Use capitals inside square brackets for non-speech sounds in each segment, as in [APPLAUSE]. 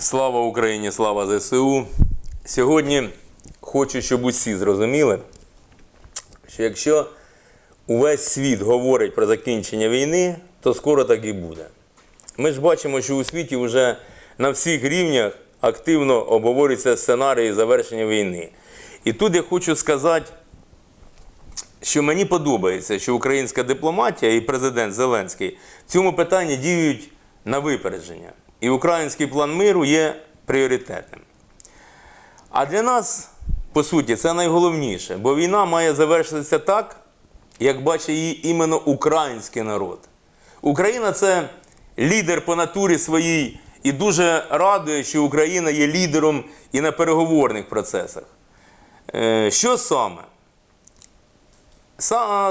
Слава Україні, слава ЗСУ. Сьогодні хочу, щоб усі зрозуміли, що якщо увесь світ говорить про закінчення війни, то скоро так і буде. Ми ж бачимо, що у світі вже на всіх рівнях активно обговорюються сценарії завершення війни. І тут я хочу сказати, що мені подобається, що українська дипломатія і президент Зеленський в цьому питанні діють на випередження. І український план миру є пріоритетним. А для нас, по суті, це найголовніше, бо війна має завершитися так, як бачить її іменно український народ. Україна це лідер по натурі своїй і дуже радує, що Україна є лідером і на переговорних процесах. Е, Що саме?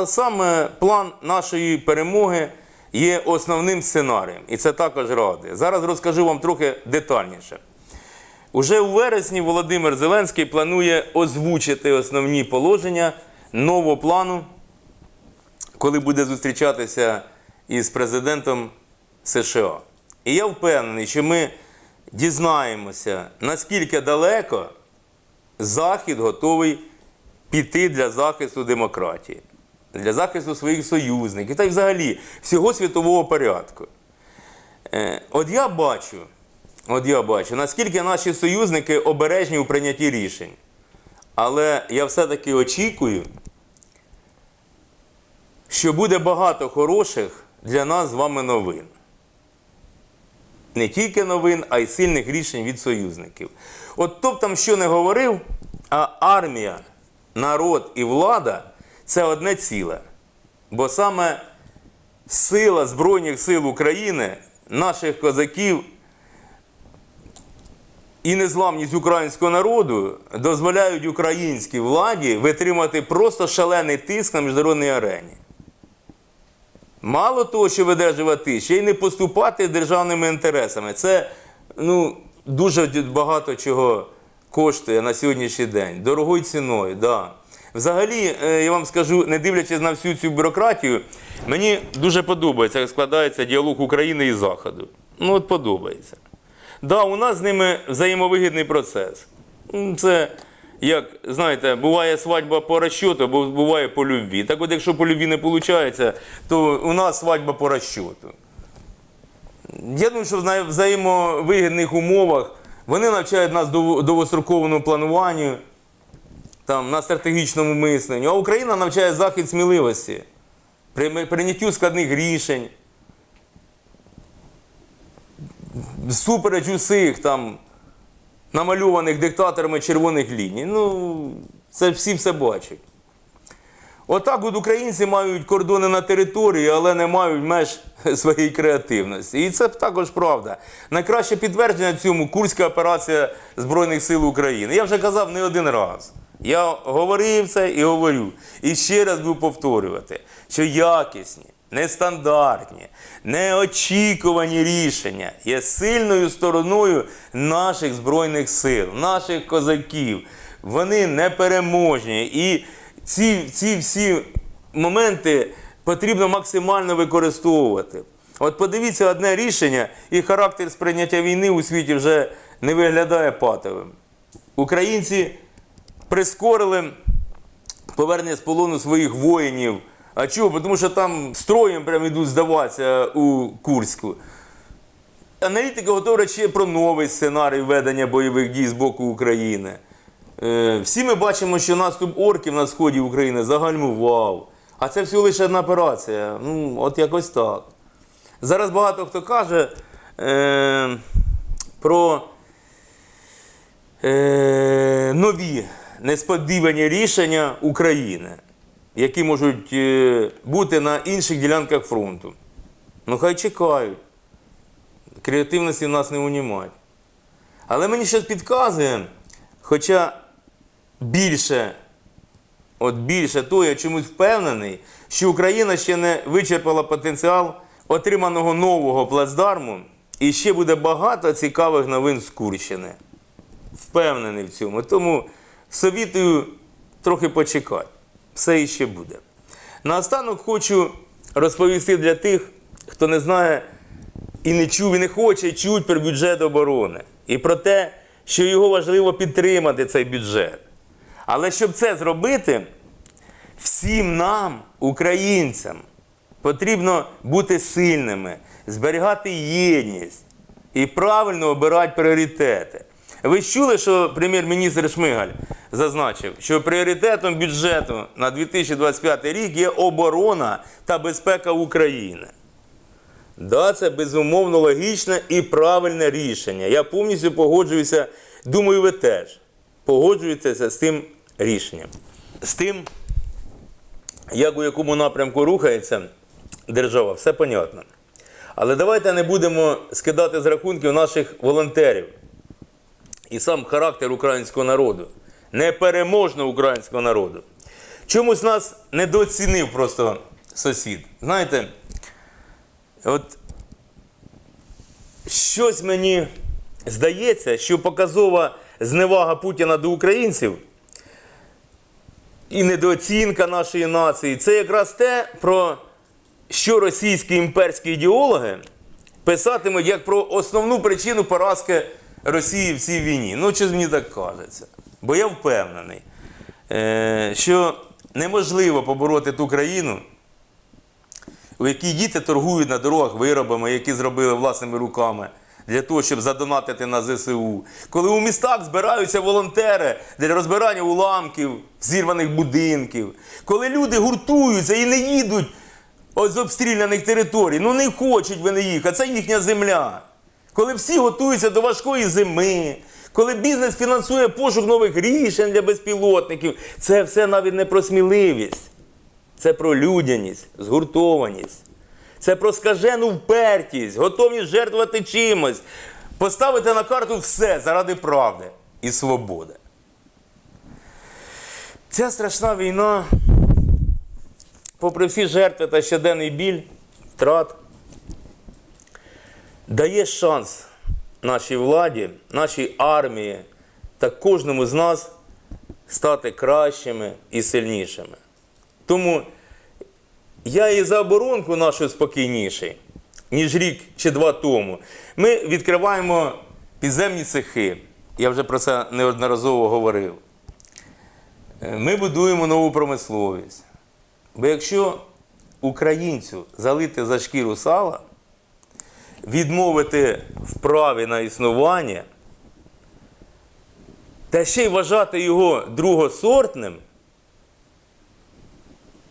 Саме план нашої перемоги є основним сценарієм, і це також радує. Зараз розкажу вам трохи детальніше. Уже у вересні Володимир Зеленський планує озвучити основні положення нового плану, коли буде зустрічатися із президентом США. І я впевнений, що ми дізнаємося, наскільки далеко Захід готовий піти для захисту демократії, для захисту своїх союзників та й взагалі всього світового порядку. Е, От я бачу, от я бачу, наскільки наші союзники обережні у прийнятті рішень. Але я все-таки очікую, що буде багато хороших для нас з вами новин. Не тільки новин, а й сильних рішень від союзників. От хто б там що не говорив, а армія, народ і влада це одне ціле. Бо саме сила Збройних сил України, наших козаків і незламність українського народу дозволяють українській владі витримати просто шалений тиск на міжнародній арені. Мало того, що видержувати, ще й не поступати з державними інтересами. Це ну, дуже багато чого коштує на сьогоднішній день. Дорогою ціною, да. Взагалі, е, я вам скажу, не дивлячись на всю цю бюрократію, мені дуже подобається, як складається діалог України і Заходу. Ну, от подобається. Да, у нас з ними взаємовигідний процес. Це, як знаєте, буває свадьба по розчоту, або буває по любві. Так от, якщо по любві не виходить, то у нас свадьба по розчоту. Я думаю, що в взаємовигідних умовах вони навчають нас довгостроковому плануванню, там, на стратегічному мисленню, а Україна навчає захід сміливості, прийняттю складних рішень. Супереч усіх там намальованих диктаторами червоних ліній. Ну, це всі все бачать. Отак от українці мають кордони на території, але не мають меж [LAUGHS] своєї креативності. І це також правда. Найкраще підтвердження цьому Курська операція Збройних сил України. Я вже казав не один раз. Я говорив це і говорю. І ще раз буду повторювати, що якісні, нестандартні, неочікувані рішення є сильною стороною наших Збройних сил, наших козаків. Вони непереможні. І ці, ці всі моменти потрібно максимально використовувати. От подивіться одне рішення, і характер сприйняття війни у світі вже не виглядає патовим. Українці прискорили повернення з полону своїх воїнів. А чого? Тому що там строєм прямо йдуть здаватися у Курську. Аналітики говорять ще про новий сценарій ведення бойових дій з боку України. Е, Всі ми бачимо, що наступ орків на сході України загальмував. А це всього лише одна операція. Ну, от якось так. Зараз багато хто каже е, про е, нові несподівані рішення України, які можуть е, бути на інших ділянках фронту. Ну, хай чекають. Креативності в нас не унімають. Але мені щось підказує, хоча більше, от більше того, я чомусь впевнений, що Україна ще не вичерпала потенціал отриманого нового плацдарму, і ще буде багато цікавих новин з Курщини. Впевнений в цьому. Тому совітую трохи почекати. Все іще буде. Наостанок хочу розповісти для тих, хто не знає і не чув, і не хоче чути про бюджет оборони. і про те, що його важливо підтримати цей бюджет. Але щоб це зробити, всім нам, українцям, потрібно бути сильними, зберігати єдність і правильно обирати пріоритети. Ви чули, що прем'єр-міністр Шмигаль зазначив, що пріоритетом бюджету на 2025 рік є оборона та безпека України. Да, це безумовно логічне і правильне рішення. Я повністю погоджуюся, думаю, ви теж погоджуєтеся з тим рішенням. З тим, як у якому напрямку рухається держава, все понятно. Але давайте не будемо скидати з рахунків наших волонтерів і сам характер українського народу, непереможного українського народу. Чомусь нас недооцінив просто сусід. Знаєте, от щось мені здається, що показова зневага Путіна до українців і недооцінка нашої нації це якраз те, про що російські імперські ідеологи писатимуть як про основну причину поразки Росії в цій війні. Ну, чи мені так кажеться? Бо я впевнений, е, що неможливо побороти ту країну, у якій діти торгують на дорогах виробами, які зробили власними руками. Для того, щоб задонатити на ЗСУ. Коли у містах збираються волонтери для розбирання уламків, зірваних будинків. Коли люди гуртуються і не їдуть з обстріляних територій. Ну не хочуть вони їхати, це їхня земля. Коли всі готуються до важкої зими, коли бізнес фінансує пошук нових рішень для безпілотників, це все навіть не про сміливість. Це про людяність, згуртованість. Це про скажену впертість, готовність жертвувати чимось, поставити на карту все заради правди і свободи. Ця страшна війна, попри всі жертви та щоденний біль, втрат, дає шанс нашій владі, нашій армії та кожному з нас стати кращими і сильнішими. Тому я і за оборонку нашу спокійніший, ніж рік чи два тому. Ми відкриваємо підземні цехи. Я вже про це неодноразово говорив. Е, Ми будуємо нову промисловість. Бо якщо українцю залити за шкіру сала, відмовити в праві на існування, та ще й вважати його другосортним,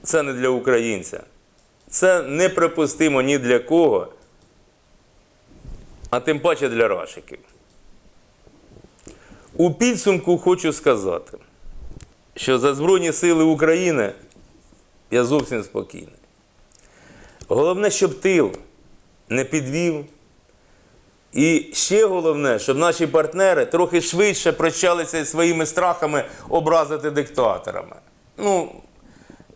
це не для українця. Це неприпустимо ні для кого, а тим паче для рашиків. У підсумку хочу сказати, що за Збройні Сили України я зовсім спокійний. Головне, щоб тил не підвів. І ще головне, щоб наші партнери трохи швидше прощалися своїми страхами образити диктаторами. Ну,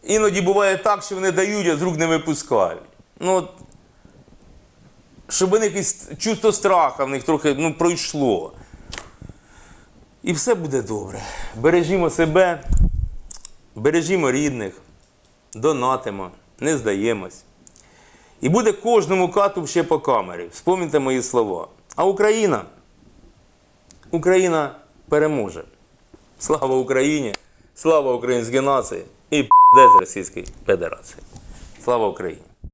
іноді буває так, що вони дають, а з рук не випускають. Ну, от, щоб них якесь чувство страха в них трохи ну, пройшло. І все буде добре. Бережімо себе, бережімо рідних, донатимо, не здаємось. І буде кожному кату ще по камері. Вспомните мої слова. А Україна, Україна переможе. Слава Україні! Слава українській нації і пде з Російської Федерації. Слава Україні!